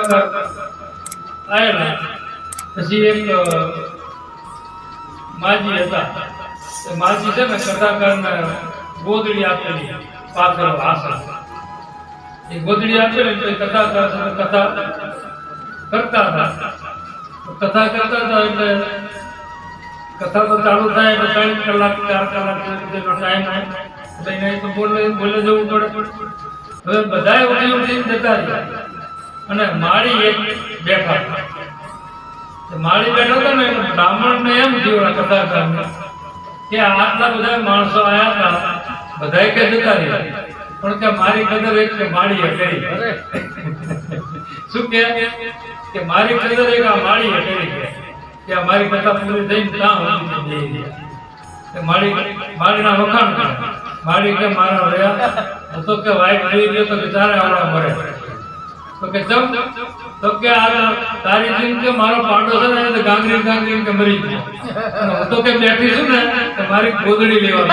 કથાકાર આવેલા પછી એક માજી હતા. માજી છે ને કથાકારને ગોદડી આપેલી પાત્ર આસન. એ ગોદડી આપેલી તો એ કથાકાર કથા કરતા હતા. કથા કરતા હતા એટલે કથા તો ચાલુ થાય એટલે ત્રણ કલાક, ચાર કલાક સુધીનો ટાઈમ એટલે એને તો બોલે બોલે જવું પડે. હવે બધાએ ઉઠી ઉઠીને જતા રહ્યા. અને માળી એક બેઠા માળી બેઠો હતો ને બ્રાહ્મણ બ્રાહ્મણને એમ થયું, આ કથાકારને કે આટલા બધા માણસો આયા હતા બધા કે જતા રહ્યા. પણ કે મારી કદર એક કે માળીએ કરી. શું કે? કે મારી કદર એક આ માળીએ કરી કે મારી કથા પૂરી થઈને ત્યાં જઈ રહ્યા કે મારી વખાણ કરે માળી કે મારા રહ્યા તો કે વાઈફ થઈ ગયો તો બિચારા આવડા મરે. તો કે ચમ તો કે આ તારી જીન કે મારો પાડો છે ને એ ગાંગરી ગાંગરી કે મરી ગયો. તો કે બેઠી છું ને તો મારી ગોદડી લેવા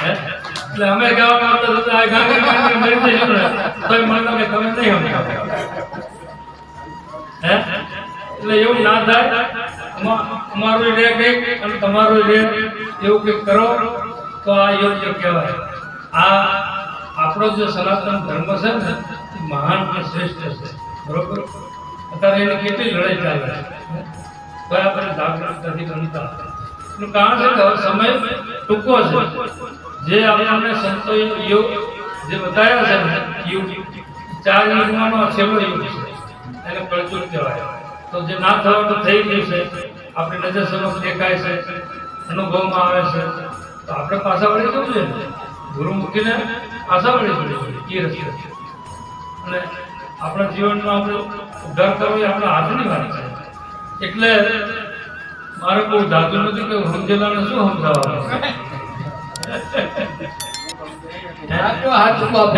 એટલે અમે કહેવા માંગતા હતા આ ગાંગરી ગાંગરી મરી જઈશું ને તોય મને તો તમે નહીં સમજાવો. હે? એટલે એવું ના થાય. અમા- અમારું રે કંઈક અને તમારું રે એવું કંઈક કરો તો આ યોગ્ય કહેવાય. આ આપણો જે સનાતન ધર્મ છે ને મહાન અને શ્રેષ્ઠ છે. બરોબર? અત્યારે એની કેટલી લડાઈ ચાલે છે? બરાબર જાગૃત નથી બનતા. કારણ છે કે હવે સમય ટૂંકો છે. જે આપણને સંતો યોગ, જે બતાવ્યા છે યુગ, ચાર યુગમાંનો છેલ્લો યુગ છે. એને કળચુર કહેવાય. તો જે ના થવાનું થઈ ગયું છે. આપણી નજર સમક્ષ દેખાય છે. અનુભવમાં આવે છે. તો આપણે પાછા વળી જવું ને ગુરુ મૂકીને પાછા વળી જવું એ રસ્તે અને આપણા જીવનમાં આપણે ઉદ્ધાર કરવો એ આપણા હાથની વાત છે. એટલે મારે બહુ જાદુ નથી કે સમજેલાને શું સમજાવવાનું?